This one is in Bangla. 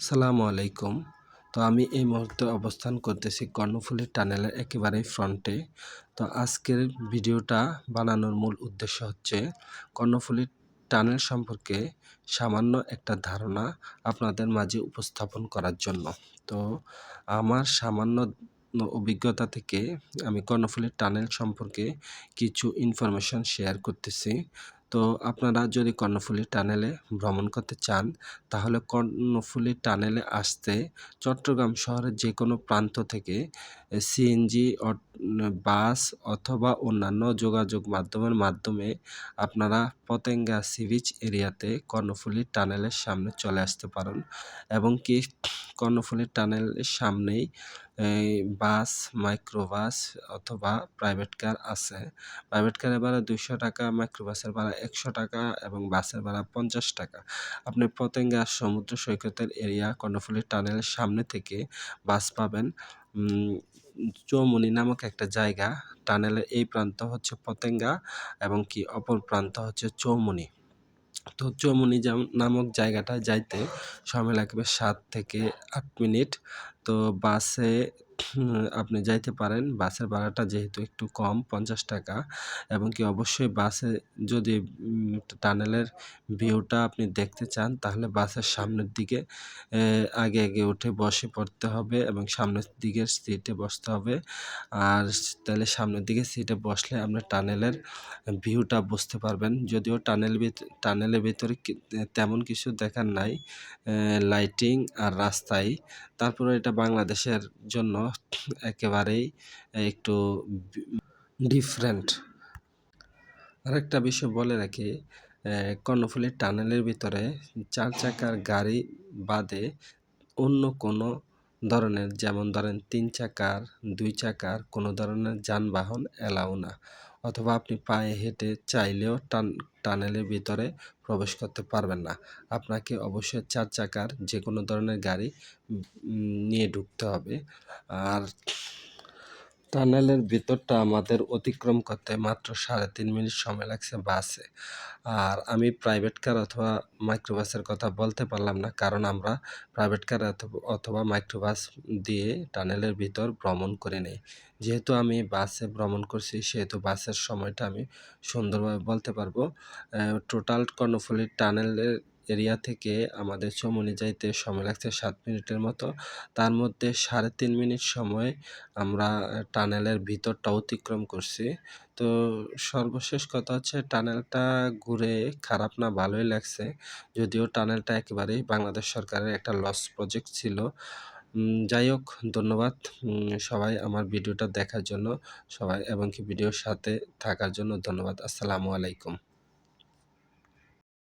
সালামু আলাইকুম। তো আমি এই মুহূর্তে অবস্থান করতেছি কর্ণফুলী টানেলের একেবারেই ফ্রন্টে। তো আজকের ভিডিওটা বানানোর মূল উদ্দেশ্য হচ্ছে কর্ণফুলী টানেল সম্পর্কে সামান্য একটা ধারণা আপনাদের মাঝে উপস্থাপন করার জন্য। তো আমার সামান্য অভিজ্ঞতা থেকে আমি কর্ণফুলী টানেল সম্পর্কে কিছু ইনফরমেশন শেয়ার করতেছি। তো আপনারা যদি কর্ণফুলী টানেলে ভ্রমণ করতে চান, তাহলে কর্ণফুলী টানেলে আসতে চট্টগ্রাম শহরের যে কোনো প্রান্ত থেকে সিএনজি বাস অথবা অন্যান্য যোগাযোগ মাধ্যমের মাধ্যমে আপনারা পতেঙ্গা সি বিচ এরিয়াতে কর্ণফুলী টানেলের সামনে চলে আসতে পারেন এবং কি কর্ণফুলী টানেলের সামনেই বাস, মাইক্রোবাস অথবা প্রাইভেট কার আছে। প্রাইভেট কারের ভাড়া দুশো টাকা মাইক্রোবাসের ভাড়া একশো টাকা এবং বাসের ভাড়া পঞ্চাশ টাকা। আপনি পতেঙ্গা সমুদ্র সৈকতের এরিয়া কর্ণফুলী টানেলের সামনে থেকে বাস পাবেন। চৌমনি নামক একটা জায়গা। টানেলের এই প্রান্ত হচ্ছে পতেঙ্গা এবং কি অপর প্রান্ত হচ্ছে চৌমনি তো চৌমনি নামক জায়গাটা যাইতে সময় লাগবে সাত থেকে আট মিনিট। তো বাসে আপনি যাইতে পারেন। বাসের ভাড়াটা যেহেতু একটু কম, পঞ্চাশ টাকা, এবং কি অবশ্যই বাসে যদি টানেলের ভিউটা আপনি দেখতে চান, তাহলে বাসের সামনের দিকে আগে আগে উঠে বসে পড়তে হবে এবং সামনের দিকের সিটে বসতে হবে। আর তাহলে সামনের দিকে সিটে বসলে আপনি টানেলের ভিউটা বুঝতে পারবেন। যদিও টানেল টানেলের ভিতরে তেমন কিছু দেখার নাই লাইটিং আর রাস্তায় তারপরে এটা বাংলাদেশের জন্য একেবারেই একটু ডিফারেন্ট। আরেকটা বিষয় বলে রাখি কর্ণফুলী টানেলের ভিতরে চার চাকার গাড়ি বাদে অন্য কোনো ধরনের, যেমন ধরেন তিন চাকার, দুই চাকার, কোনো ধরনের যানবাহন এলাও না। অথবা আপনি পায়ে হেঁটে চাইলেও টান, টানেলের ভিতরে প্রবেশ করতে পারবেন না। আপনাকে অবশ্যই চার চাকার যে কোনো ধরনের গাড়ি নিয়ে ঢুকতে হবে। আর টানেলের ভিতরটা আমাদের অতিক্রম করতে মাত্র সাড়ে তিন মিনিট সময় লাগছে বাসে। আর আমি প্রাইভেট কার অথবা মাইক্রোবাসের কথা বলতে পারলাম না, কারণ আমরা প্রাইভেট কার অথবা মাইক্রোবাস দিয়ে টানেলের ভিতর ভ্রমণ করে নেই। যেহেতু আমি বাসে ভ্রমণ করছি, সেহেতু বাসের সময়টা আমি সুন্দরভাবে বলতে পারব। টোটাল কর্ণফুলী টানেলের এরিয়া থেকে আমাদের চমনি যাইতে সময় লাগছে সাত মিনিটের মতো। তার মধ্যে সাড়ে তিন মিনিট সময় আমরা টানেলের ভিতরটা অতিক্রম করছি। তো সর্বশেষ কথা হচ্ছে টানেলটা ঘুরে খারাপ না, ভালোই লাগছে। যদিও টানেলটা একেবারেই বাংলাদেশ সরকারের একটা লস প্রজেক্ট ছিল। যাই হোক, ধন্যবাদ সবাই আমার ভিডিওটা দেখার জন্য, সবাই এবং কি ভিডিওর সাথে থাকার জন্য ধন্যবাদ। আসসালামু আলাইকুম।